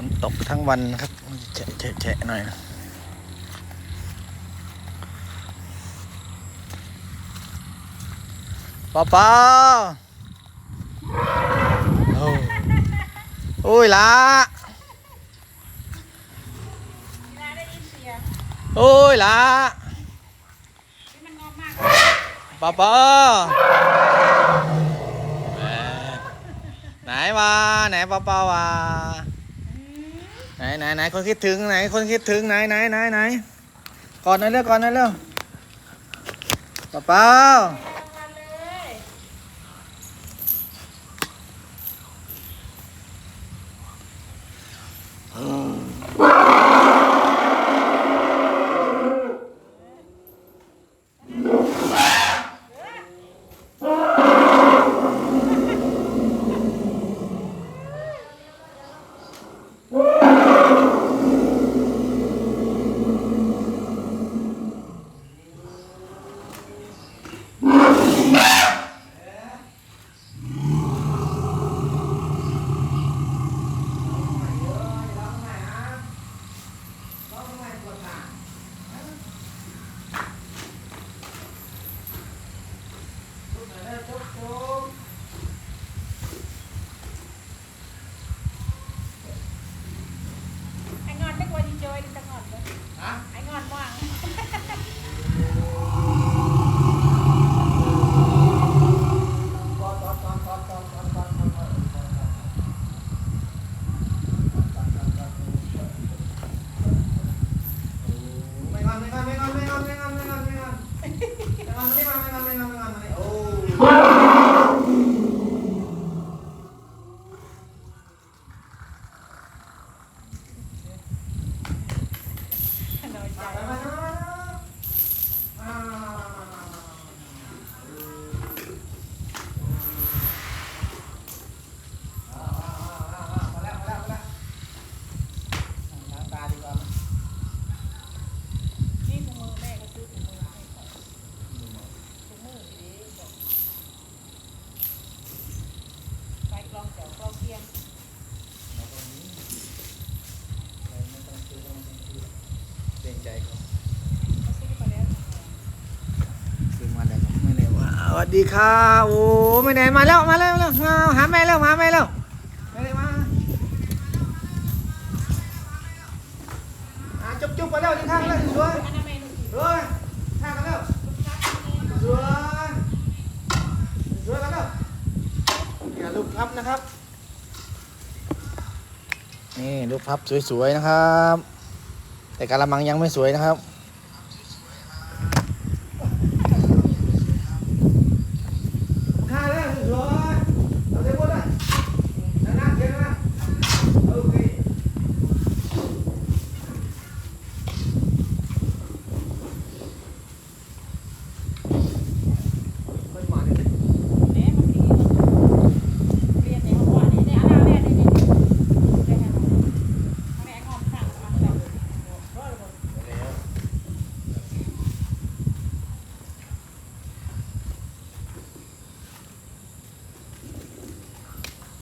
ฝนตกทั้งวันครับแฉะแฉะแฉะหน่อยป้าป้าโอ้โอ้ยละโอ้ยละป้าป้าไหนมาไหนป้าป้าวา ไหนไหนไหนคนคิดถึงไหนคนคิดถึงไหนไหนไหนไหนก่อนหนั่นเร็วก่อนหนั่นเร็วป้าเป้า ทียมเกรงใจเขาเขาซื้อมาแล้วซื้อมาแล้วครับไม่ไหนว่าสวัสดีค่ะโอ้ไม่ไหนมาแล้วมาแล้วมาแล้วมาหาแม่แล้วหาแม่แล้วไม่ได้มาอะจุ๊บจุ๊บไปแล้วที่ข้างแล้วสวยอันนั้นเมนูสวยข้างกันแล้วสวยสวยกันแล้วนี่ลูกพับนะครับ นี่ลูกพับสวยๆนะครับ แต่กะละมังยังไม่สวยนะครับ